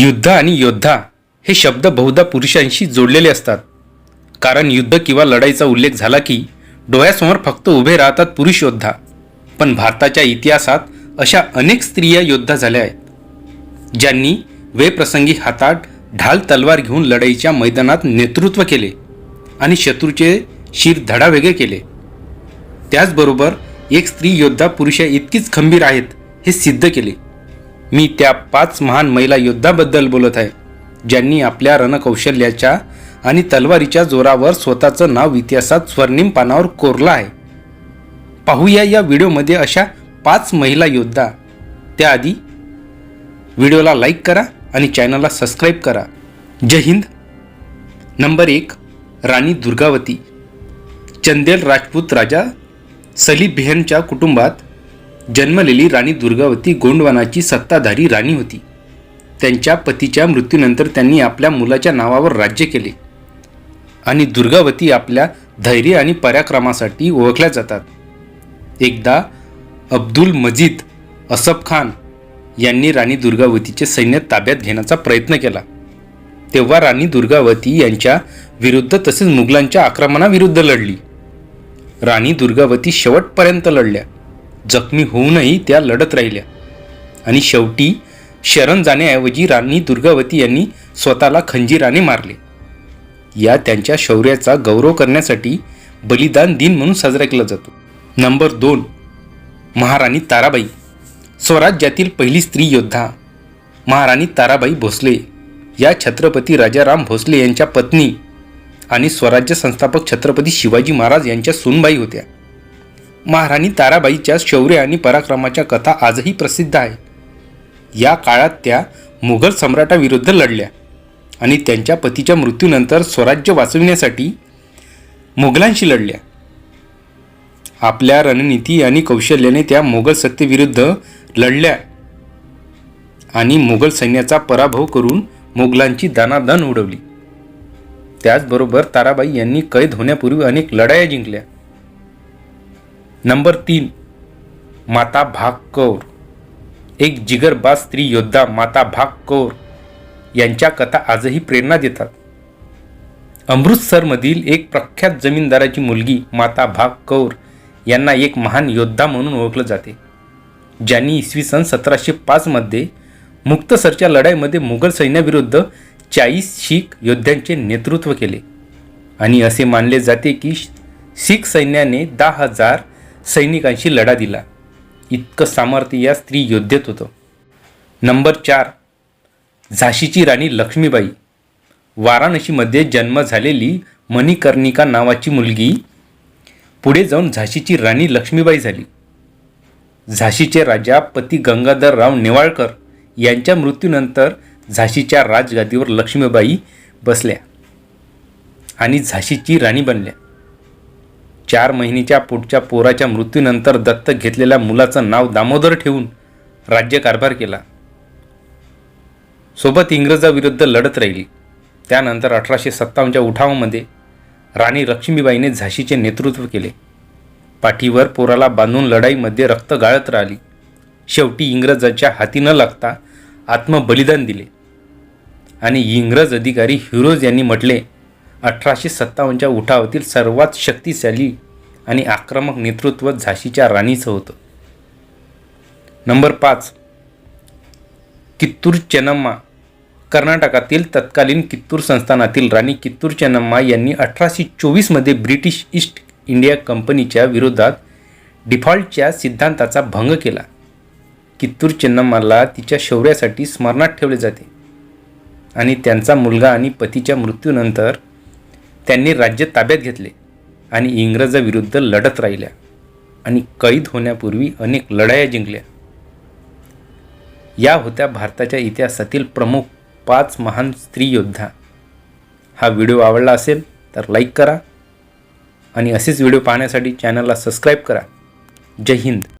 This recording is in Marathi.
युद्ध आणि योद्धा हे शब्द बहुधा पुरुषांशी जोडलेले असतात. कारण युद्ध किंवा लढाईचा उल्लेख झाला की डोळ्यासमोर फक्त उभे राहतात पुरुष योद्धा. पण भारताच्या इतिहासात अशा अनेक स्त्रिया योद्धा झाल्या आहेत. ज्यांनी वेप्रसंगी हातात ढाल तलवार घेऊन लढाईच्या मैदानात नेतृत्व केले आणि शत्रूचे शिर धडावेगळे केले. त्याचबरोबर एक स्त्री योद्धा पुरुषा इतकीच खंबीर आहेत हे सिद्ध केले. मी त्या पाच महान महिला योद्धाबद्दल बोलत आहे ज्यांनी आपल्या रणकौशल्याच्या आणि तलवारीच्या जोरावर स्वतःचं नाव इतिहासात स्वर्णिम पानावर कोरलं आहे. पाहूया या व्हिडिओमध्ये अशा पाच महिला योद्धा. त्याआधी व्हिडिओला लाईक करा आणि चॅनलला सबस्क्राईब करा. जय हिंद. नंबर एक राणी दुर्गावती. चंदेल राजपूत राजा सलीब बेहनच्या कुटुंबात जन्मलेली राणी दुर्गावती गोंडवानाची सत्ताधारी राणी होती. त्यांच्या पतीच्या मृत्यूनंतर त्यांनी आपल्या मुलाच्या नावावर राज्य केले. आणि दुर्गावती आपल्या धैर्य आणि पराक्रमासाठी ओळखल्या जातात. एकदा अब्दुल मजीद असफ खान यांनी राणी दुर्गावतीचे सैन्य ताब्यात घेण्याचा प्रयत्न केला. तेव्हा राणी दुर्गावती यांच्या विरुद्ध तसेच मुघलांच्या आक्रमणाविरुद्ध लढली. राणी दुर्गावती शेवटपर्यंत लढल्या. जखमी होऊनही त्या लढत राहिल्या. आणि शेवटी शरण जाण्याऐवजी राणी दुर्गावती यांनी स्वतःला खंजीराने मारले. या त्यांच्या शौर्याचा गौरव करण्यासाठी बलिदान दिन म्हणून साजरा केला जातो. नंबर दोन महाराणी ताराबाई. स्वराज्यातील पहिली स्त्री योद्धा महाराणी ताराबाई भोसले. या छत्रपती राजाराम भोसले यांच्या पत्नी आणि स्वराज्य संस्थापक छत्रपती शिवाजी महाराज यांच्या सूनबाई होत्या. महाराणी ताराबाईच्या शौर्य आणि पराक्रमाच्या कथा आजही प्रसिद्ध आहेत या काळात त्या मुघल सम्राटाविरुद्ध लढल्या आणि त्यांच्या पतीच्या मृत्यूनंतर स्वराज्य वाचविण्यासाठी मुघलांशी लढल्या. आपल्या रणनीती आणि कौशल्याने त्या मोगल सत्तेविरुद्ध लढल्या आणि मुघल सैन्याचा पराभव करून मुघलांची दानादान उडवली. त्याचबरोबर ताराबाई यांनी कैद होण्यापूर्वी अनेक लढाया जिंकल्या. नंबर तीन माता भाग कौर एक जिगरबाज स्त्री योद्धा माता भाग कौर यांच्या कथा आजही प्रेरणा देतात. अमृतसरमधील एक प्रख्यात जमीनदाराची मुलगी माता भाग कौर यांना एक महान योद्धा म्हणून ओळखलं जाते ज्यांनी इसवी सन सतराशे पाचमध्ये मुक्तसरच्या लढाईमध्ये मुघल सैन्याविरुद्ध चाळीस शीख योद्ध्यांचे नेतृत्व केले. आणि असे मानले जाते की शीख सैन्याने दहा हजार सैनिकांशी लढा दिला. इतकं सामर्थ्य या स्त्री योद्धेत होतं. नंबर चार झाशीची राणी लक्ष्मीबाई. वाराणसीमध्ये जन्म झालेली मणिकर्णिका नावाची मुलगी पुढे जाऊन झाशीची राणी लक्ष्मीबाई झाली. झाशीचे राजा पती गंगाधरराव नेवाळकर यांच्या मृत्यूनंतर झाशीच्या राजगादीवर लक्ष्मीबाई बसल्या आणि झाशीची राणी बनल्या. चार महिन्याच्या पोटच्या पोराच्या मृत्यूनंतर दत्तक घेतलेल्या मुलाचं नाव दामोदर ठेवून राज्यकारभार केला. सोबत इंग्रजाविरुद्ध लढत राहिली. त्यानंतर अठराशे सत्तावन्नच्या उठावामध्ये राणी लक्ष्मीबाईने झाशीचे नेतृत्व केले. पाठीवर पोराला बांधून लढाईमध्ये रक्त गाळत राहिली. शेवटी इंग्रजाच्या हाती न लागता आत्मबलिदान दिले. आणि इंग्रज अधिकारी हिरोज यांनी म्हटले अठराशे सत्तावन्नच्या उठावातील सर्वात शक्तिशाली आणि आक्रमक नेतृत्व झाशीच्या राणीचं होतं. नंबर पाच. कित्तूर चेन्नम्मा. कर्नाटकातील तत्कालीन कित्तूर संस्थानातील राणी कित्तूर चेन्नम्मा यांनी अठराशे चोवीसमध्ये ब्रिटिश ईस्ट इंडिया कंपनीच्या विरोधात डिफॉल्टच्या सिद्धांताचा भंग केला. कित्तूर चेन्नम्माला तिच्या शौर्यासाठी स्मरणात ठेवले जाते आणि त्यांचा मुलगा आणि पतीच्या मृत्यूनंतर त्यांनी राज्य ताब्यात घेतले आणि इंग्रजाविरुद्ध लढत राहिल्या आणि कैद होण्यापूर्वी अनेक लढाया जिंकल्या. या होत्या भारताच्या इतिहासातील प्रमुख पाच महान स्त्री योद्धा. हा व्हिडिओ आवडला असेल तर लाईक करा आणि असेच व्हिडिओ पाहण्यासाठी चॅनलला सबस्क्राईब करा. जय हिंद.